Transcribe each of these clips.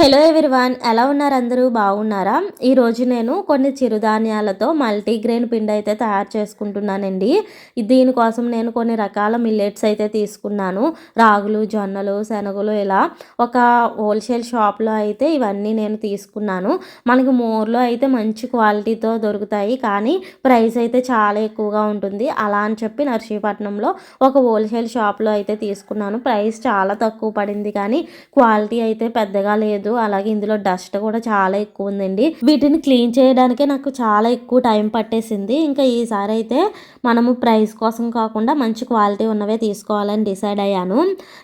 Hello everyone ఎలా ఉన్నారు అందరూ? బాగున్నారా? ఈరోజు నేను కొన్ని చిరుధాన్యాలతో మల్టీగ్రెయిన్ పిండి అయితే తయారు చేసుకుంటున్నానండి. దీనికోసం నేను కొన్ని రకాల మిల్లెట్స్ అయితే తీసుకున్నాను. రాగులు జొన్నలు శనగలు ఇలా ఒక హోల్సేల్ షాప్లో అయితే ఇవన్నీ నేను తీసుకున్నాను. మనకి మోర్లో అయితే మంచి క్వాలిటీతో దొరుకుతాయి. కానీ ప్రైస్ అయితే చాలా ఎక్కువగా ఉంటుంది. అలా అని చెప్పి నర్సీపట్నంలో ఒక హోల్సేల్ షాప్లో అయితే తీసుకున్నాను. ప్రైస్ చాలా తక్కువ పడింది. కానీ క్వాలిటీ అయితే పెద్దగా లేదు. లేదు. అలాగే ఇందులో డస్ట్ కూడా చాలా ఎక్కువ ఉందండి. వీటిని క్లీన్ చేయడానికే నాకు చాలా ఎక్కువ టైం పట్టేసింది. ఇంకా ఈసారి అయితే మనము ప్రైస్ కోసం కాకుండా మంచి క్వాలిటీ ఉన్నవే తీసుకోవాలని డిసైడ్ అయ్యాను.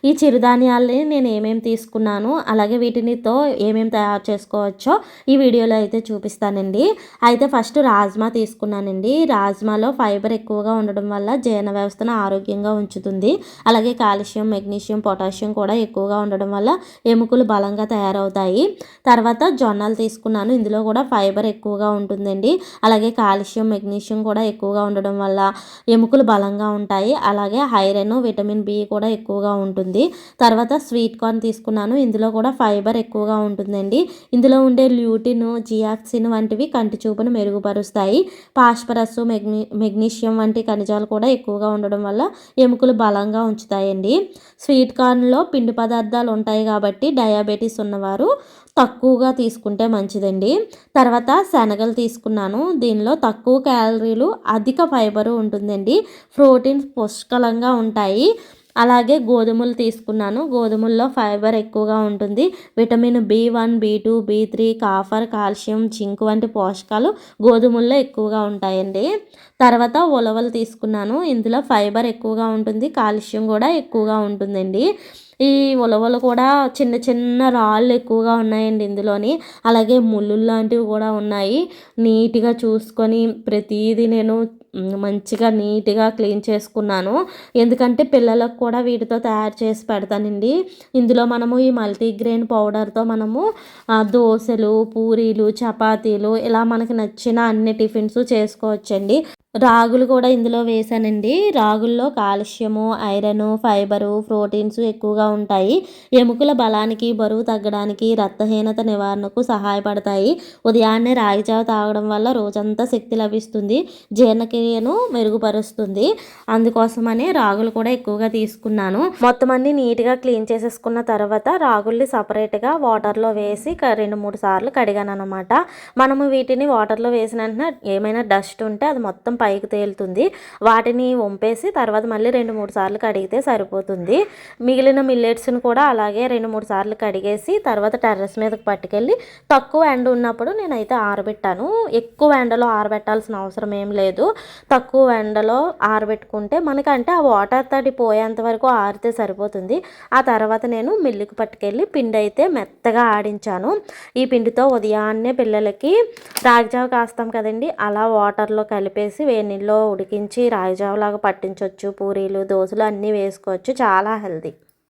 ఈ చిరుధాన్యాలని నేను ఏమేమి తీసుకున్నాను అలాగే వీటినితో ఏమేమి తయారు చేసుకోవచ్చో ఈ వీడియోలో అయితే చూపిస్తానండి. అయితే ఫస్ట్ రాజ్మా తీసుకున్నానండి. రాజ్మాలో ఫైబర్ ఎక్కువగా ఉండడం వల్ల జీర్ణ వ్యవస్థను ఆరోగ్యంగా ఉంచుతుంది. అలాగే కాల్షియం మెగ్నీషియం పొటాషియం కూడా ఎక్కువగా ఉండడం వల్ల ఎముకలు బలంగా తయారవుతాయి. అవుతాయి. తర్వాత జొన్నలు తీసుకున్నాను. ఇందులో కూడా ఫైబర్ ఎక్కువగా ఉంటుందండి. అలాగే కాల్షియం మెగ్నీషియం కూడా ఎక్కువగా ఉండడం వల్ల ఎముకలు బలంగా ఉంటాయి. అలాగే ఐరన్ విటమిన్ బి కూడా ఎక్కువగా ఉంటుంది. తర్వాత స్వీట్ కార్న్ తీసుకున్నాను. ఇందులో కూడా ఫైబర్ ఎక్కువగా ఉంటుందండి. ఇందులో ఉండే ల్యూటిన్ జియాక్సిన్ వంటివి కంటి చూపును మెరుగుపరుస్తాయి. పాస్పరస్ మెగ్ని మెగ్నీషియం వంటి ఖనిజాలు కూడా ఎక్కువగా ఉండడం వల్ల ఎముకలు బలంగా ఉంచుతాయండి. స్వీట్ కార్న్లో పిండి పదార్థాలు ఉంటాయి కాబట్టి డయాబెటీస్ ఉన్నవారు వారు తక్కువగా తీసుకుంటే మంచిదండి. తర్వాత శనగలు తీసుకున్నాను. దీనిలో తక్కువ క్యాలరీలు అధిక ఫైబర్ ఉంటుందండి. ప్రోటీన్స్ పుష్కలంగా ఉంటాయి. అలాగే గోధుమలు తీసుకున్నాను. గోధుమల్లో ఫైబర్ ఎక్కువగా ఉంటుంది. Vitamin B one B two B three copper calcium zinc వంటి పోషకాలు గోధుమల్లో ఎక్కువగా ఉంటాయండి. తర్వాత ఉలవలు తీసుకున్నాను. ఇందులో ఫైబర్ ఎక్కువగా ఉంటుంది. కాల్షియం కూడా ఎక్కువగా ఉంటుందండి. ఈ ఉలవలు కూడా చిన్న చిన్న రాళ్ళు ఎక్కువగా ఉన్నాయండి ఇందులోని. అలాగే ముళ్ళు లాంటివి కూడా ఉన్నాయి. నీట్గా చూసుకొని ప్రతిదీ నేను మంచిగా నీట్గా క్లీన్ చేసుకున్నాను. ఎందుకంటే పిల్లలకు కూడా వీటితో తయారు చేసి పెడతానండి. ఇందులో మనము ఈ మల్టీగ్రెయిన్ పౌడర్తో మనము దోశలు పూరీలు చపాతీలు ఇలా మనకి నచ్చిన అన్ని టిఫిన్స్ చేసుకోవచ్చండి. రాగులు కూడా ఇందులో వేసానండి. రాగుల్లో కాల్షియము ఐరన్ ఫైబరు ప్రోటీన్స్ ఎక్కువగా ఉంటాయి. ఎముకల బలానికి బరువు తగ్గడానికి రక్తహీనత నివారణకు సహాయపడతాయి. ఉదయాన్నే రాగిచావ తాగడం వల్ల రోజంతా శక్తి లభిస్తుంది. జీర్ణక్రియను మెరుగుపరుస్తుంది. అందుకోసమనే రాగులు కూడా ఎక్కువగా తీసుకున్నాను. మొత్తం అన్ని నీట్గా క్లీన్ చేసేసుకున్న తర్వాత రాగుల్ని సపరేట్గా వాటర్లో వేసి రెండు మూడు సార్లు కడిగాను అనమాట మనము వీటిని వాటర్లో వేసిన వెంటనే ఏమైనా డస్ట్ ఉంటే అది మొత్తం పైకి తేలుతుంది. వాటిని వంపేసి తర్వాత మళ్ళీ రెండు మూడు సార్లు కడిగితే సరిపోతుంది. మిగిలిన మిల్లెట్స్ని కూడా అలాగే రెండు మూడు సార్లు కడిగేసి తర్వాత టెర్రస్ మీదకి పట్టుకెళ్ళి తక్కువ ఎండ ఉన్నప్పుడు నేనైతే ఆరబెట్టాను. ఎక్కువ ఎండలో ఆరబెట్టాల్సిన అవసరం ఏం లేదు. తక్కువ ఎండలో ఆరబెట్టుకుంటే మనకంటే ఆ వాటర్ తడి పోయేంత వరకు ఆరితే సరిపోతుంది. ఆ తర్వాత నేను మిల్లుకి పట్టుకెళ్ళి పిండి అయితే మెత్తగా ఆడించాను. ఈ పిండితో ఉదయాన్నే పిల్లలకి రాగిజావ కాస్తాం కదండి అలా వాటర్లో కలిపేసి వేడి నీళ్ళలో ఉడికించి రాగిజావలాగా పట్టించవచ్చు పూరీలు దోశలు అన్నీ వేసుకోవచ్చు. చాలా హెల్తీ.